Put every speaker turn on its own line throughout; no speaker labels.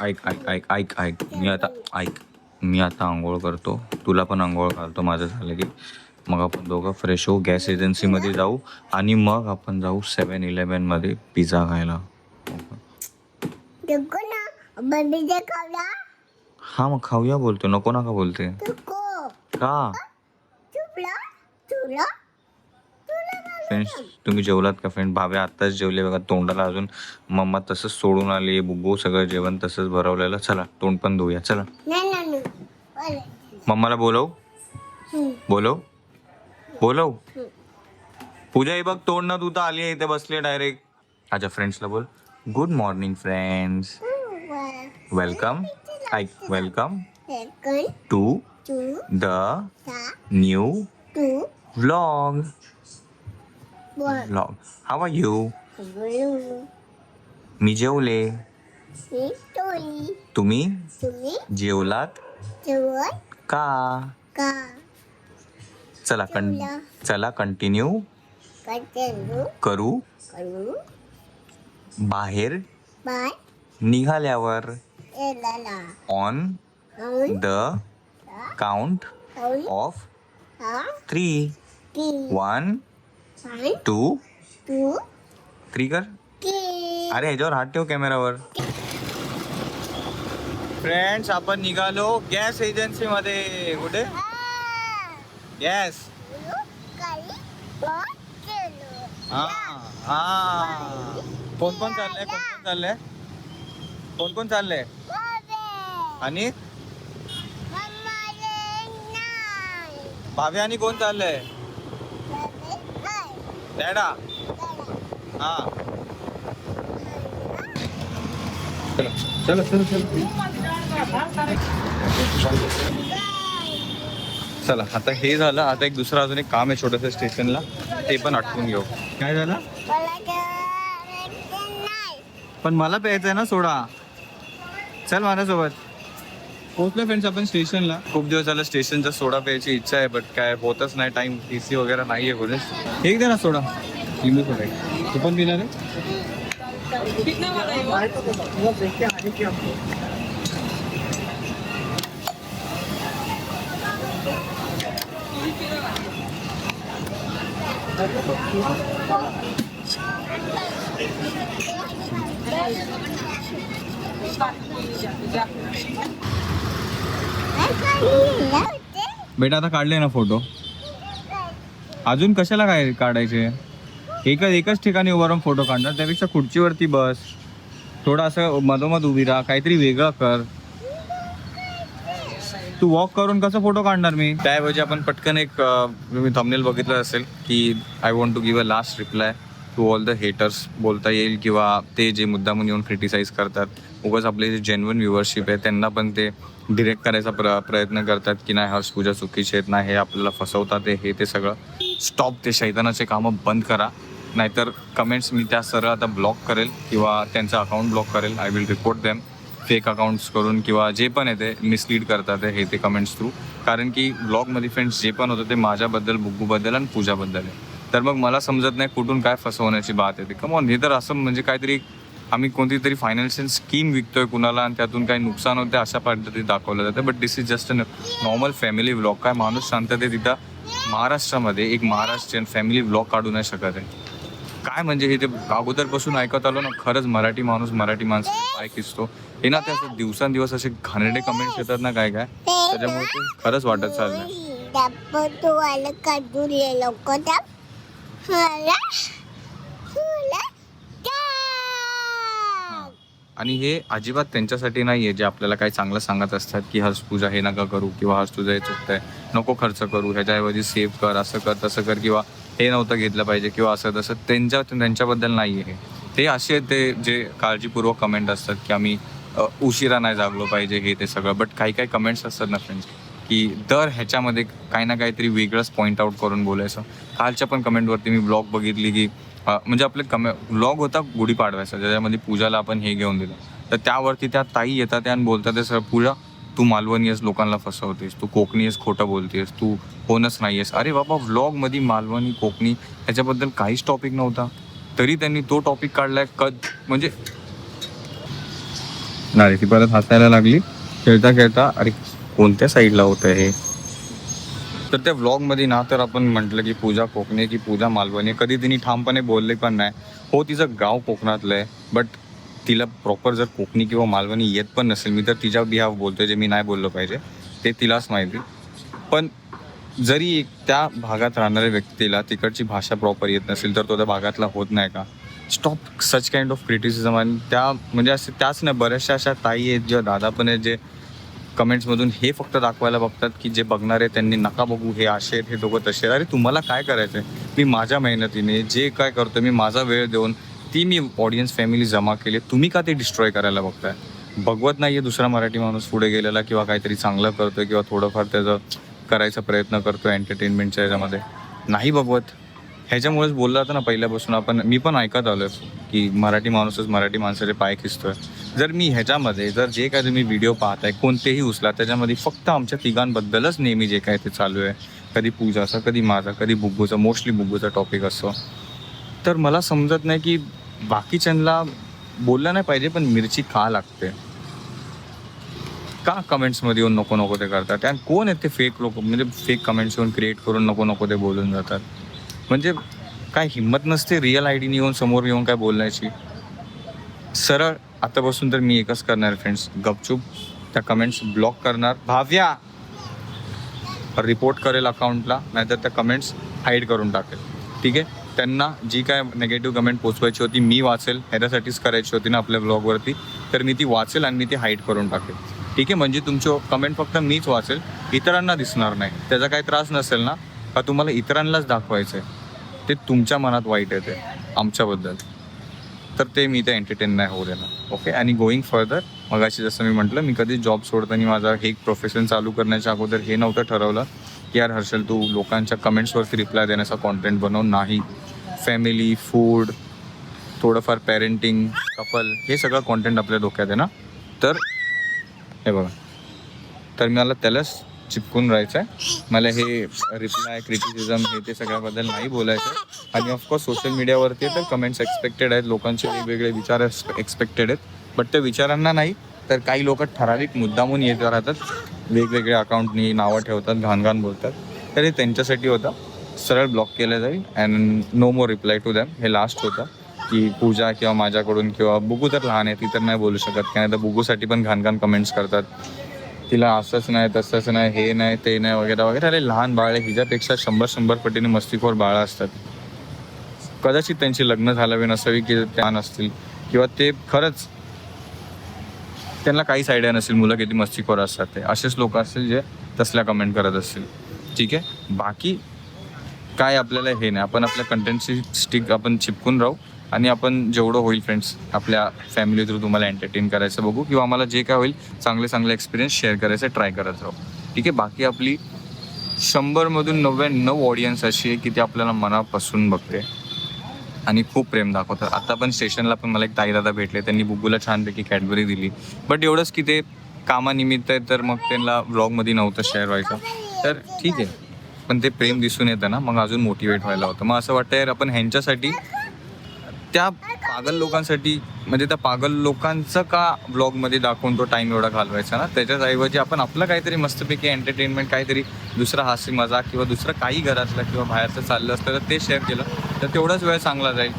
ऐक ऐक ऐक ऐक ऐक. मी आता ऐक. मी आता आंघोळ करतो. तुला पण आंघोळ घालतो माझं झालं की. मग आपण दोघं फ्रेश होऊ. गॅस एजन्सीमध्ये जाऊ. आणि मग आपण जाऊ सेवन इलेवनमध्ये पिझ्झा खायला. हा मग खाऊया बोलतो नको नका बोलते का? फ्रेंड्स तुम्ही जेवलात का फ्रेंड भावे आत्ताच जेवले बघा तोंडाला अजून मम्मा तसंच सोडून आली बुब्बू सगळं जेवण तसंच भरवलेलं. चला तोंड पण धुऊया चला. मम्माला बोलव. बोलव. बोलव. पूजा ही बघ तोंड न धुता आली आहे इथे बसली डायरेक्ट अच्छा फ्रेंड्सला बोल. गुड मॉर्निंग फ्रेंड्स वेलकम ऐक welcome to the new vlog vlog how are you मी जेवले. तुम्ही? जेवलात? का? चला कं चला कंटिन्यू करू. बाहेर. निघाल्यावर. On the count of three one two
two
three कर. अरे ह्याच्यावर हात ठेव कॅमेरावर फ्रेंड्स आपण निघालो गॅस एजन्सी मध्ये. कुठे? गॅस हा. हा. कोण कोण चाललंय? कोण कोण चाललंय? कोण कोण चाललंय? आणि? भावे आणि कोण चाललंय? डॅडा हा चला चला चला चला आता हे झालं आता एक दुसरं अजून एक काम आहे छोटंसं स्टेशनला ते पण आटपून घेऊ काय झालं पण मला प्यायचं आहे ना सोडा चल माझ्यासोबत पोहोचलो फ्रेंड्स आपण स्टेशनला खूप दिवस झाला स्टेशनचा सोडा प्यायची इच्छा आहे बट काय होतच नाही. टाइम ए सी वगैरे नाही आहे कोणीच एक दे ना सोडा. लिंबू सोडा एक. तू पण पिणार आहे? बेटा आता काढले ना फोटो. अजून कशाला काय काढायचे? एकच एकच ठिकाणी उभा राहून फोटो काढणार त्यापेक्षा खुर्चीवरती बस. थोडं असं मधोमध उभी राहा काहीतरी वेगळं कर. तू वॉक करून कसं फोटो काढणार मी? त्याऐवजी आपण पटकन एक मी तुम्ही थंबनेल बघितलं असेल की I want to give a last reply to all the haters बोलता येईल किंवा ते जे मुद्दामून येऊन क्रिटिसाइज करतात. उगाच आपले जे जेन्युन व्ह्युअरशिप आहे त्यांना पण ते डिरेक्ट करायचा प्र प्रयत्न करतात की नाही हर्ष पूजा चुकीचे आहेत नाही हे आपल्याला फसवतात आहे, हे ते सगळं. स्टॉप ते शैतानाचे कामं बंद करा. नाहीतर कमेंट्स मी त्या सरळ आता ब्लॉक करेल किंवा त्यांचं अकाउंट ब्लॉक करेल. I will report them fake accounts करून किंवा जे पण आहे ते मिसलीड करतात आहे हे ते कमेंट्स थ्रू कारण की ब्लॉगमध्ये फ्रेंड्स जे पण होतं ते माझ्याबद्दल बुग्गूबद्दल आणि पूजाबद्दल आहे. तर मग मला समजत नाही कुठून काय फसवण्याची बात येते कमॉन हे तर असं म्हणजे काहीतरी आम्ही कोणती तरी फायनान्शियल स्कीम विकतोय कुणाला आणि त्यातून काही नुकसान होते अशा पद्धतीत दाखवलं जातं. But this is just a normal family vlog काय माणूस शांतते तिथं महाराष्ट्रामध्ये एक महाराष्ट्रीयन फॅमिली व्लॉग काढू नाही शकत आहे. काय म्हणजे हे ते अगोदरपासून ऐकत आलो ना खरंच मराठी माणूस मराठी माणसं पाय किसतो हे ना ते असं दिवसांदिवस असे घाणेरडे कमेंट्स येतात ना काय काय त्याच्यामुळे ते खरंच वाटत चाललंय
तो आलं काढून लोक त्या मला मला त्या.
आणि हे अजिबात त्यांच्यासाठी नाही आहे जे आपल्याला काही चांगलं सांगत असतात की हर्ष पूजा हे नका करू किंवा हर्ष तुझं हे चुकतंय. नको खर्च करू ह्याच्याऐवजी सेव्ह कर असं कर तसं कर किंवा हे नव्हतं घेतलं पाहिजे किंवा असं तसं. त्यांच्या त्यांच्याबद्दल नाही आहे ते असे आहेत ते जे काळजीपूर्वक कमेंट असतात की आम्ही उशिरा नाही जागलो पाहिजे हे ते सगळं. बट काही काही कमेंट्स असतात ना फ्रेंड्स की दर ह्याच्यामध्ये काही ना काहीतरी वेगळंच पॉईंट आउट करून बोलायचं. कालच्या पण कमेंटवरती मी ब्लॉग बघितली की म्हणजे आपले कमे ब्लॉग होता गुढीपाडव्याचा ज्याच्यामध्ये पूजाला आपण हे घेऊन दिलं. तर त्यावरती त्या ताई येतात आणि बोलतात सर पूजा तू मालवणी आहेस लोकांना फसवतेस तू कोकणी आहेस खोटं बोलतेस तू कोणच नाही आहेस अरे बाबा व्लॉगमध्ये मालवणी कोकणी ह्याच्याबद्दल काहीच टॉपिक नव्हता. तरी त्यांनी तो टॉपिक काढलाय कद म्हणजे नाही ती परत हसायला लागली. खेळता खेळता अरे कोणत्या साईडला होतं हे? तर त्या व्लॉगमध्ये ना तर आपण म्हटलं की पूजा कोकणी की पूजा मालवणी. कधी तिने ठामपणे बोलले पण नाही. हो तिचं गाव कोकणातलं आहे बट तिला प्रॉपर जर कोकणी किंवा मालवणी येत पण नसेल मी तर तिच्या बिहाव बोलतोय जे मी नाही बोललो पाहिजे ते तिलाच माहिती. पण जरी एक त्या भागात राहणाऱ्या व्यक्तीला तिकडची भाषा प्रॉपर येत नसेल तर तो त्या भागातला होत नाही का? Stop such kind of criticism आणि त्या म्हणजे असे त्याच नाही बऱ्याचशा अशा ताई आहेत किंवा दादा पण आहेत जे कमेंट्समधून हे फक्त दाखवायला बघतात की जे बघणारे त्यांनी नका बघू हे असे आहेत हे दोघं तसे आहेत. अरे तुम्हाला काय करायचं आहे मी माझ्या मेहनतीने जे काय करतो मी माझा वेळ देऊन ती मी ऑडियन्स फॅमिली जमा केली. तुम्ही का ते डिस्ट्रॉय करायला बघताय? बघवत नाही आहे दुसरा मराठी माणूस पुढे गेलेला किंवा काहीतरी चांगलं करतोय किंवा थोडंफार त्याचं करायचा प्रयत्न करतो एंटरटेनमेंटच्या ह्याच्यामध्ये नाही बघवत ह्याच्यामुळेच बोलला होता ना पहिल्यापासून आपण मी पण ऐकत आलो आहे की मराठी माणूसच मराठी माणसाचे पाय खिचतोय जर मी ह्याच्यामध्ये जर जे काय तुम्ही व्हिडिओ पाहताय कोणतेही उचला त्याच्यामध्ये फक्त आमच्या तिघांबद्दलच नेहमी जे काय ते चालू आहे. कधी पूजाचा कधी माझा कधी बुग्गूचा मोस्टली बुग्गूचा टॉपिक असतो तर मला समजत नाही की बाकीच्यांना बोललं नाही पाहिजे पण मिरची का लागते? का कमेंट्समध्ये येऊन नको नको ते करतात? आणि कोण आहेत ते फेक लोक? म्हणजे फेक कमेंट्स येऊन क्रिएट करून नको नको ते बोलून जातात. म्हणजे काय हिंमत नसते रिअल आय डीने येऊन समोर येऊन काय बोलण्याची सरळ आतापासून तर मी एकच करणार फ्रेंड्स गपचूप त्या कमेंट्स ब्लॉक करणार. भाव्या रिपोर्ट करेल अकाउंटला नाहीतर त्या कमेंट्स हाईड करून टाकेल. ठीक आहे? त्यांना जी काय नेगेटिव्ह कमेंट पोचवायची होती मी वाचेल. ह्याच्यासाठीच करायची होती ना आपल्या ब्लॉगवरती तर मी ती वाचेल आणि मी ती हाईड करून टाकेल. ठीक आहे? म्हणजे तुमची कमेंट फक्त मीच वाचेल. इतरांना दिसणार नाही. त्याचा काही त्रास नसेल ना? का तुम्हाला इतरांनाच दाखवायचं आहे? ते तुमच्या मनात वाईट येते. आमच्याबद्दल. तर ते मी ते एंटरटेन नाही होऊ देणार. ओके आणि गोईंग फर्दर मगाशी जसं मी म्हटलं मी कधी जॉब सोडताना माझा हे प्रोफेशन चालू करण्याच्या अगोदर हे नव्हतं ठरवलं. की यार हर्षल तू लोकांच्या कमेंट्सवरती रिप्लाय देण्याचा कॉन्टेंट बनव. नाही. फॅमिली फूड थोडंफार पॅरेंटिंग कपल हे सगळं कॉन्टेंट आपल्या डोक्यात आहे ना? तर हे बघा. तर मला त्यालाच चिपकून राहायचं आहे मला हे रिप्लाय क्रिटिसिझम हे ते सगळ्याबद्दल नाही बोलायचं आहे. आणि ऑफकोर्स सोशल मीडियावरती तर कमेंट्स एक्सपेक्टेड आहेत. लोकांचे वेगवेगळे विचार एक्सपेक्टेड आहेत. बट त्या विचारांना नाही तर काही लोक ठराविक मुद्दामून येत राहतात. वेगवेगळ्या अकाउंटनी नावं ठेवतात घाण घाण बोलतात. तर हे त्यांच्यासाठी होतं. सरळ ब्लॉक केलं जाईल. And no more reply to them हे लास्ट होतं. की पूजा किंवा माझ्याकडून किंवा बुगू तर लहान आहे ती तर नाही बोलू शकत. कारण तर बुगूसाठी पण घाणघाण कमेंट्स करतात. तिला असंच नाही तसंच नाही हे नाही ते नाही वगैरे वगैरे. अरे लहान बाळ आहे हिच्यापेक्षा शंभर शंभर पटीने मस्तीखोर बाळं असतात. कदाचित त्यांची लग्न झालावी नसावी की त्या नसतील किंवा ते खरंच त्यांना काहीच आयडिया नसेल मुलं किती मस्तीखोर असतात ते. असेच लोक असतील जे तसल्या कमेंट करत असतील. ठीक आहे? बाकी काय आपल्याला हे नाही. आपण आपल्या कंटेंटची स्टिक आपण चिपकून राहू. आणि आपण जेवढं होईल फ्रेंड्स आपल्या फॅमिली थ्रू तुम्हाला एंटरटेन करायचं बघू किंवा आम्हाला जे काय होईल चांगले चांगले एक्सपिरियन्स शेअर करायचं ट्राय करत राहू. ठीक आहे? बाकी आपली शंभरमधून नव्याण्णव ऑडियन्स अशी आहे की ती आपल्याला मनापासून बघते. आणि खूप प्रेम दाखवतात. आता पण स्टेशनला पण मला एक ताई दादा भेटले. त्यांनी बुगूला छानपैकी कॅडबरी दिली. बट एवढंच की ते कामानिमित्त आहे तर मग त्यांना व्लॉगमध्ये नव्हतं शेअर व्हायचं. तर ठीक आहे. पण ते प्रेम दिसून येतं ना. मग अजून मोटिवेट व्हायला होतं. मग असं वाटतं यार आपण ह्यांच्यासाठी त्या पागल लोकांसाठी म्हणजे त्या पागल लोकांचं का ब्लॉगमध्ये दाखवून तो टाइम एवढा घालवायचा ना? त्याच्याच ऐवजी आपण आपलं काहीतरी मस्तपैकी एंटरटेनमेंट काहीतरी दुसरा हास्य मजा किंवा दुसरं काही घरातलं किंवा बाहेरचं चाललं असतं तर ते शेअर केलं तर तेवढाच वेळ चांगला जाईल.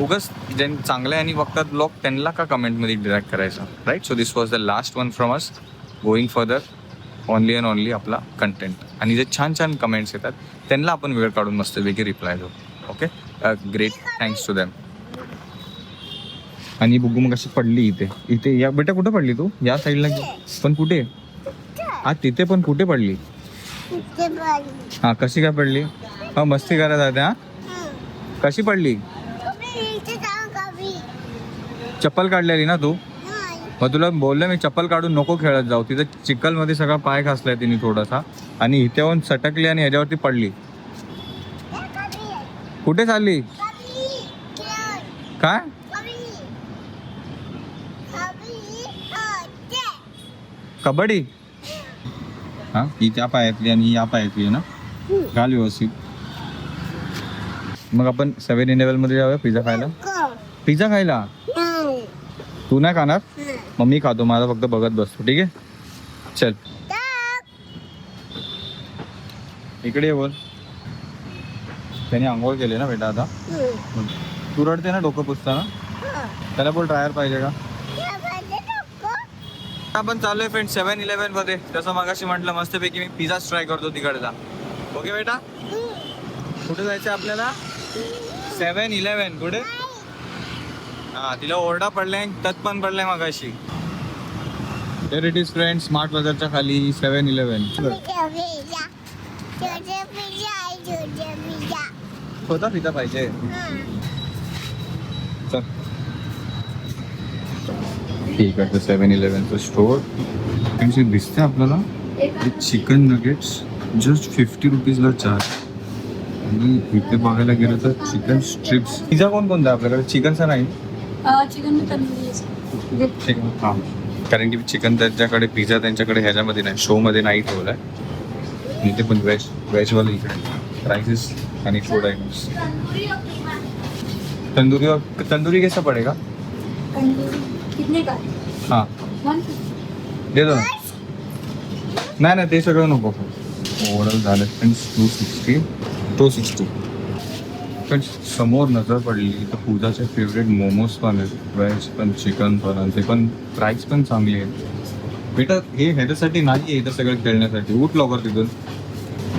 उगस ज्यां चांगले आणि बघतात ब्लॉग त्यांना का कमेंटमध्ये डिरेक्ट करायचा? Right so this was the last one from us going further only and only आपला कंटेंट आणि जे छान छान कमेंट्स येतात त्यांना आपण वेळ काढून मस्तपैकी रिप्लाय देऊ. Okay great thanks to them आणि बुगू मग अशी पडली इथे. इथे या बेटा कुठे पडली तू? या साईडला पण कुठे? हा तिथे पण कुठे पडली. हा कशी काय पडली? हा मस्ती करत आहे हा. कशी पडली? चप्पल काढलेली ना तू? मग तुला बोललं मी चप्पल काढून नको खेळत जाऊ. तिथं चिखलमध्ये सगळा पाय घासलाय तिने थोडासा. आणि इथे येऊन सटकली आणि ह्याच्यावरती पडली. कुठे चालली. काय? कबड्डी हा ही त्या पायातली आणि ही या पायातली आहे ना. घाल व्यवस्थित मग आपण सेव्हन इलेव्हनमध्ये जाऊया पिझ्जा खायला. पिझ्जा खायला. तू नाही खाणार. मग मी खातो माझा फक्त बघत बसतो ठीक आहे चल. इकडे ये बोल त्याने आंघोळ केली ना बेटा आता. तू रडते ना डोकं पुसताना. त्याला बोल ड्रायर पाहिजे का. आपण चाललोय फ्रेंड सेव्हन इलेव्हनमध्ये. तसं मागाशी म्हटलं मस्तपैकी मी पिझ्झाच ट्राय करतो तिकडचा. ओके बेटा. कुठे जायचं आपल्याला? सेव्हन इलेव्हन कुठे? हा तिला ओरडा पडलाय तत पण पडलाय मागाशी. There it is friend smart बाजारच्या खाली सेव्हन इलेव्हन
छोटे पिझ्झा. आहे,
पाहिजे. चल. ठीक आहे सेव्हन इलेव्हनचं स्टोअर हे दिसते आपल्याला? चिकन नगेट्स जस्ट फिफ्टी रुपीजला चार. आणि इथे बघायला गेलं तर चिकन स्ट्रिप्स पिझ्झा कोण कोणता आपल्याकडे? चिकनचा नाही?
चिकन है.
चिकन कारण की चिकन त्यांच्याकडे पिझ्झा त्यांच्याकडे ह्याच्यामध्ये नाही शोमध्ये नाही ठेवलं आहे इथे पण व्हेज व्हेजवाला इकडे. राईसेस आणि फूड आयटम्स तंदुरी तंदुरी कैसा पडेगा?
कितने का?
हां। दे दो नाही नाही ते सगळं नको। ओव्हरऑल झालं friends two sixty two sixty पण समोर नजर पडली तर पूजाचे फेवरेट मोमोज पण आहेत. व्हेज पण चिकन पण आणि ते पण प्राईस पण चांगली आहे. बेटा हे ह्याच्यासाठी नाही आहे इथं सगळं खेळण्यासाठी. उठ लवकर तिथून.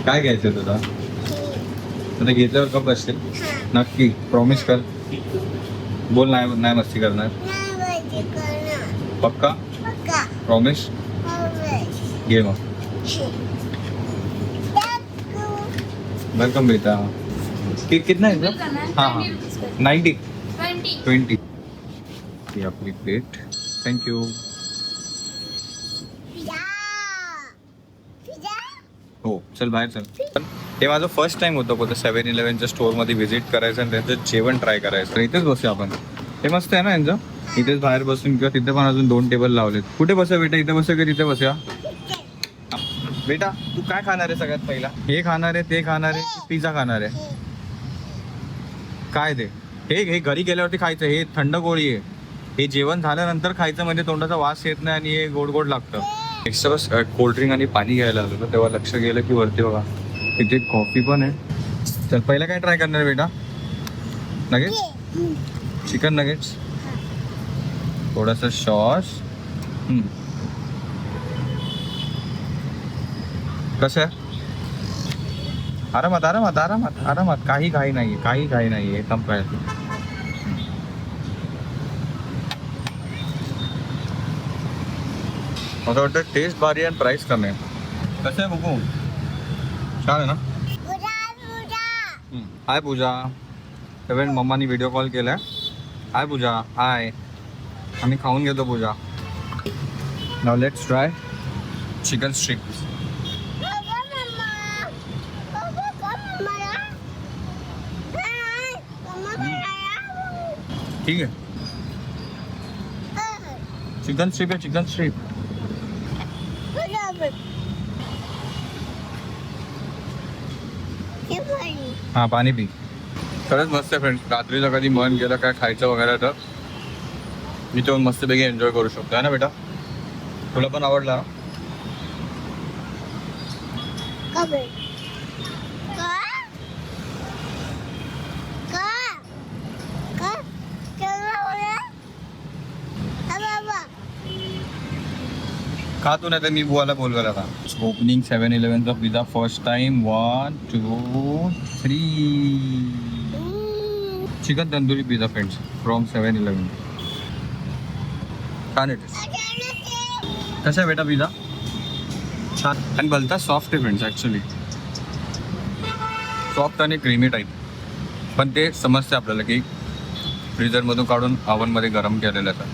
काय घ्यायचं तुला? आता घेतल्यावर कप असते. नक्की प्रॉमिस कर. बोल नाही नाही मस्ती करणार. पक्का?
पक्का.
प्रॉमिस. घे मग. वेलकम बेटा. कि, कितना है?
है.
हाँ हाँ.
ट्वेंटी
ही आपली प्लेट थँक्यू. हो चल बाहेर चल. पण ते माझं फर्स्ट टाइम होतं बोलतं सेवन इलेव्हनच्या स्टोअरमध्ये व्हिजिट करायचं आणि त्यांचं जेवण ट्राय करायचं. तर इथेच बसूया आपण. हे मस्त आहे ना यांचं? इथेच बाहेर बसून किंवा तिथे पण अजून दोन टेबल लावलेत. कुठे बसा बेटा? इथे बसा की तिथे बसा? बेटा तू काय खाणार आहे सगळ्यात पहिला? हे खाणार आहे ते खाणार आहे पिझ्झा खाणार आहे. काय ते? हे हे घरी गेल्यावरती खायचं हे थंड गोळी आहे. हे जेवण झाल्यानंतर खायचं म्हणजे तोंडाचा वास येत नाही आणि हे गोड गोड लागतं. एक्स्ट्रा बस कोल्ड्रिंक आणि पाणी घ्यायला आलो तेव्हा लक्ष गेलं की वरती बघा. इथे कॉफी पण आहे. चल पहिला काय ट्राय करणार बेटा? नगेट्स चिकन नगेट्स थोडासा सॉस. कसं? आहे आरामात आरामात आरामात आरामात. काही घाई नाही काही घाई नाही एकदम काय मला वाटतं टेस्ट भारी आणि प्राईस कमी आहे. कसं आहे बघू? छान आहे ना?
पूजा.
हाय पूजा. सेवन मम्मानी व्हिडिओ कॉल केला हाय पूजा. हाय आम्ही खाऊन घेतो पूजा नाव लेट्स ट्राय चिकन स्ट्रिप
बाबा, मम्मा. बाबा, का मम्माला? हाय, मम्मा बनाया.
ठीक आहे
हं.
चिकन स्ट्रिप आहे चिकन स्ट्रिप.
हे.
हा पाणी पी खरंच मस्त आहे फ्रेंड रात्रीचं कधी मन गेलं काय खायचं वगैरे तर मी तो मस्तपैकी एन्जॉय करू शकतो. आहे ना बेटा? तुला पण आवडला?
का
तू नाही तर मी बुवाला बोलवायला का opening seven इलेव्हनचा pizza first time one two three. Chicken tandoori pizza friends from seven eleven छान आहे कसा आहे बेटा पिझ्झा? छान. आणि भलता सॉफ्ट आहे फ्रेंड्स ॲक्च्युली सॉफ्ट आणि क्रीमी टाईप पण ते समजते आपल्याला की फ्रीजरमधून काढून ओव्हनमध्ये गरम केलेलं आहे.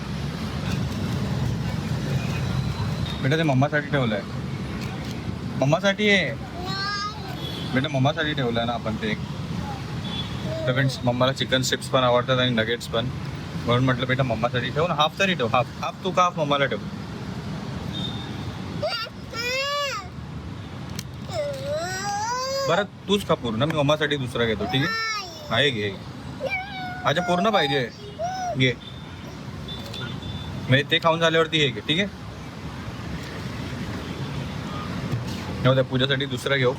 बेटा ते मम्मासाठी ठेवलं आहे मम्मासाठी आहे. बेटा मम्मासाठी ठेवलं आहे ना आपण ते. एक तर फ्रेंड्स मम्माला चिकन स्ट्रिप्स पण आवडतात आणि नगेट्स पण. म्हणून म्हटलं बेटा मम्मासाठी ठेव ना हाफ तरी ठेव हाफ हाफ तू का हाफ मम्माला ठेव? बरं तूच खा पूर्ण मी मम्मासाठी दुसरा घेतो ठीक आहे? आहे घे अच्छा पूर्ण पाहिजे घे म्हणजे ते खाऊन झाल्यावरती हे घे ठीक आहे? जाऊ द्या, पूजासाठी दुसरं घेऊ.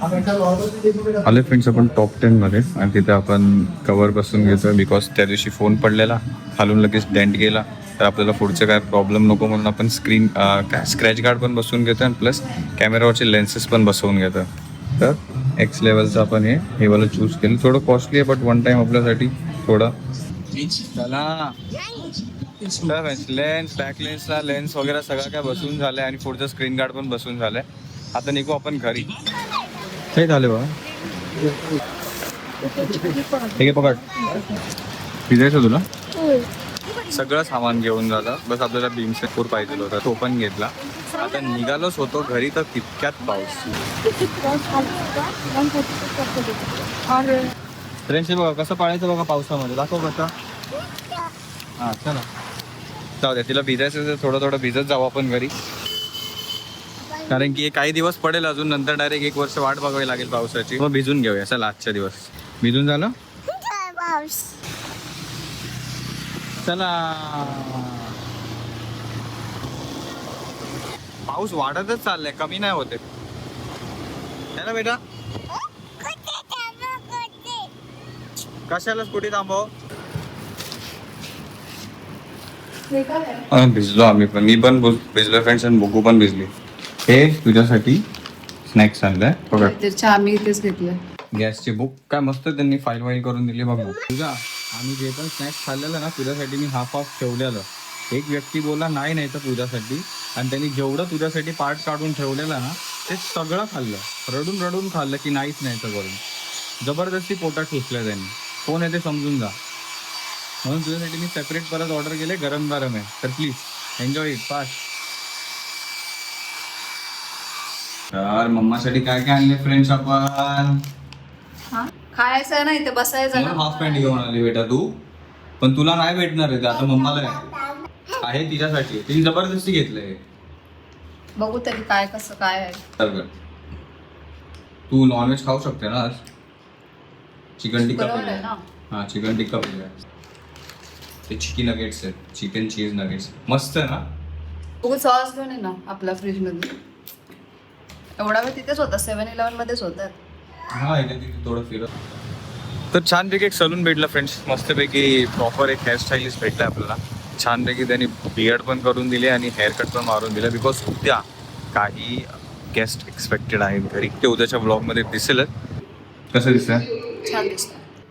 आले फ्रेंड्स आपण टॉप टेन मध्ये. आणि तिथे आपण कवर बसून घेतो बिकॉज त्या दिवशी फोन पडलेला. खालून लगेच डेंट गेला तर आपल्याला पुढचं काय प्रॉब्लेम नको म्हणून आपण स्क्रीन काय स्क्रॅच गार्ड पण बसवून घेतो आणि प्लस कॅमेरावरचे लेन्सेस पण बसवून घेतो तर एक्स लेवलचं आपण हे हे वाला चूज केलं. थोडं कॉस्टली आहे बट वन टाइम आपल्यासाठी थोडं. चला. लेन्स बॅक लेन्सला लेन्स वगैरे सगळं काय बसून झालंय आणि पुढचं स्क्रीन गार्ड पण बसून झालंय. आता निघू आपण घरी. काय झाले बा ठीक आहे पकड. पिजायचं तुला? सगळं सामान घेऊन झालं. बस आपल्याला भीमसेपूर पाहिजे होता. तो पण घेतला. आता निघालोच होतो घरी तर तितक्यात पाऊस? ट्रेनचे बघा कसं पाळायचं बघा पावसामध्ये. दाखव कसं. हा चला. जाऊ द्या तिला भिजायचं तर थोडं थोडं भिजत जाऊ आपण घरी. कारण की काही दिवस पडेल अजून. नंतर डायरेक्ट एक वर्ष वाट बघावी लागेल पावसाची. मग भिजून घेऊया. चला आजच्या दिवस. भिजून झालं? चला पाऊस वाढतच चाललाय कमी नाही होते है ना बेटा.
कुठे कुठे
कशाला स्कूटी थांबव? भिजलो आम्ही पण. मी पण भिजलो फ्रेंड्स आणि बुकू पण भिजली. हे तुझ्यासाठी स्नॅक्स आणलाय. बघा.
मी इथेच घेतलं
गॅसची बुक. काय मस्त त्यांनी फाईल वाईल करून दिली बघा. तुझा आम्ही जे पण स्नॅक्स खाल्लेलं ना तुझ्यासाठी मी हाफ हाफ ठेवलेलं. एक व्यक्ती बोला नाही नाही तर तुझ्यासाठी. आणि त्यांनी जेवढं तुझ्यासाठी पार्ट काढून ठेवलेलं ना ते सगळं खाल्लं. रडून रडून खाल्लं की नाहीच नाही तर करून जबरदस्ती पोटात ठुसलं त्यांनी. कोण आहे ते समजून जा. म्हणून तुझ्यासाठी मी सेपरेट परत ऑर्डर केले गरम गरम आहे. तर प्लीज एन्जॉय इट फास्ट तर मम्मासाठी काय काय आणले फ्रेंड्स आपण?
हा? खायचं नाही तर बसायचं
मला हाफ पॅन्ट घेऊन आली बेटा तू. पण तुला नाही भेटणार आहे ते. आता मम्माला आहे. आहे तिच्यासाठी. तिने जबरदस्ती घेतलंय.
बघू तरी काय कसं काय आहे.
तर तू नॉनव्हेज खाऊ शकते ना आज? चिकन टिक्का
बरोबर आहे
पाहिजे
ना.
हा चिकन टिक्का पाहिजे ते चिकन नगेट्स आहेत. चिकन चीज नगेट्स मस्त आहे ना?
बघू सॉस घेऊन ये ना आपल्या फ्रीजमध्ये एवढा वेळ तिथेच होता. सेव्हन इलेव्हन मध्येच होता.
हा इथे तिथे थोडं फिरत तर छानपैकी एक सलून भेटला फ्रेंड्स मस्तपैकी प्रॉपर एक हेअरस्टाईलिस्ट भेटला आपल्याला. छानपैकी त्यांनी बियर्ड पण करून दिले आणि हेअरकट पण मारून दिला बिकॉज उद्या काही गेस्ट एक्सपेक्टेड आहेत घरी. ते उद्याच्या ब्लॉगमध्ये दिसेलच कसं
दिसतं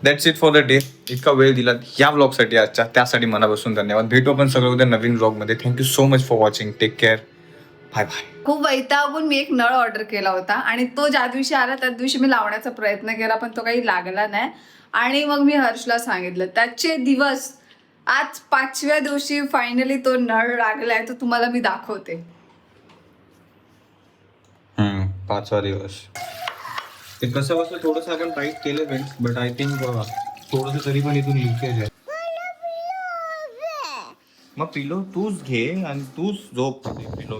that's it for the day इतका वेळ दिला या ब्लॉगसाठी आजच्या. त्यासाठी मनापासून धन्यवाद. भेटू आपण सगळं उद्या नवीन ब्लॉगमध्ये thank you so much for watching take care bye bye
खूप वैतागून मी एक नळ ऑर्डर केला होता आणि तो ज्या दिवशी आला त्या दिवशी मी लावण्याचा प्रयत्न केला पण तो काही लागला नाही. आणि मग मी हर्षला सांगितलं त्याचे दिवस आज पाचव्या दिवशी फायनली तो नळ लागलाय तो तुम्हाला मी दाखवते.
पाचवा दिवस. ते कसं थोडंसं आपण टाईट केलं फ्रेंड्स बट आय थिंक थोडंसं तरी पण इथून लिकेज आहे. मग पिलो तूच घे आणि तूच झोप पिलो.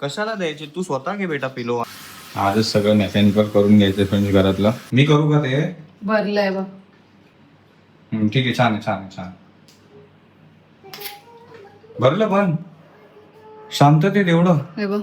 कशाला द्यायचे? तू स्वतः घे बेटा पिलो. आजच सगळं मेकॅनिकल करून घ्यायचं फ्रेंड्स घरातलं. मी करू का ते?
भरलंय बघ.
हम्म, ठीक आहे छान आहे छान आहे छान भरलं पण? शांततेत एवढं?
हे बघ.